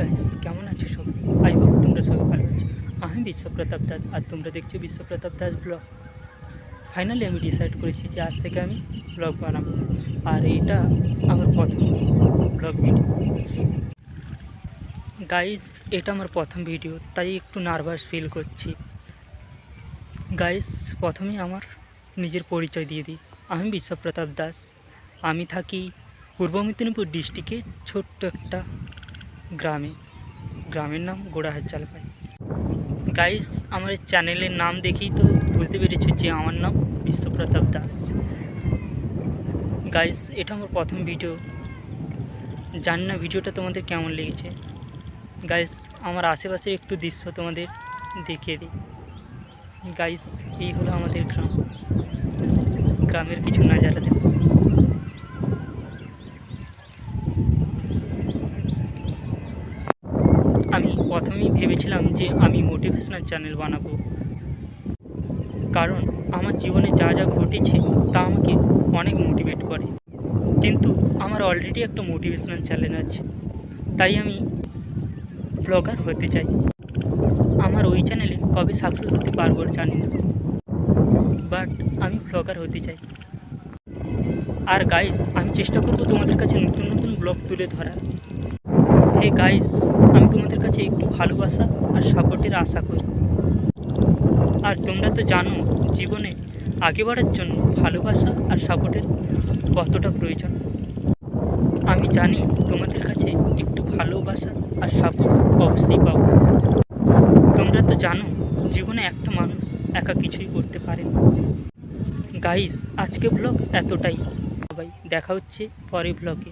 Guys, কেমন আছো সবাই? আই হোক তোমরা সবাই ভালো আছো। আমি বিশ্বপ্রতাপ দাস আর তোমরা দেখছ বিশ্বপ্রতাপ দাস ব্লগ। ফাইনালি আমি ডিসাইড করেছি যে আজ থেকে আমি ব্লগ বানাবো। আর এটা আমার প্রথম ব্লগ ভিডিও গাইস, এটা আমার প্রথম ভিডিও তাই একটু নার্ভাস ফিল করছি। গাইস প্রথমে আমার নিজের পরিচয় দিয়ে দিই। আমি বিশ্বপ্রতাপ দাস। আমি থাকি পূর্ব মেদিনীপুর ডিস্ট্রিক্টে ছোট্ট একটা গ্রামে। গ্রামের নাম গোড়াহাট চালপাই গাইস আমার চ্যানেলের নাম দেখেই তো বুঝতে পেরেছ যে আমার নাম বিশ্বপ্রতাপ দাস। গাইস এটা আমার প্রথম ভিডিও জানি না ভিডিওটা তোমাদের কেমন লেগেছে। গাইস আমার আশেপাশে একটু দৃশ্য তোমাদের দেখিয়ে দিই। গাইস এই হলো আমাদের গ্রাম। গ্রামের কিছু নাজারা দেখো। আমি প্রথমেই ভেবেছিলাম যে আমি মোটিভেশনাল চ্যানেল বানাবো। কারণ আমার জীবনে যা যা ঘটেছে তা আমাকে অনেক মোটিভেট করে। কিন্তু আমার অলরেডি একটা মোটিভেশনাল চ্যানেল আছে। তাই আমি ব্লগার হতে চাই। আমার ওই চ্যানেলে কবে সাকসেস হতে পারব জানি না। বাট আমি ব্লগার হতে চাই। আর গাইস আমি চেষ্টা করব তোমাদের কাছে নতুন নতুন ব্লগ তুলে ধরার। হে গাইস আমি তোমাদের কাছে একটু ভালোবাসা আর সাপোর্টের আশা করি। আর তোমরা তো জানো, জীবনে আগে বাড়ার জন্য ভালোবাসা আর সাপোর্টের কতটা প্রয়োজন। আমি জানি তোমাদের কাছে একটু ভালোবাসা আর সাপোর্ট অবশ্যই পাবো। তোমরা তো জানো, জীবনে একটা মানুষ একা কিছুই করতে পারে না। গাইস আজকে ব্লগ এতটাই। সবাই দেখা হচ্ছে পরের ব্লগে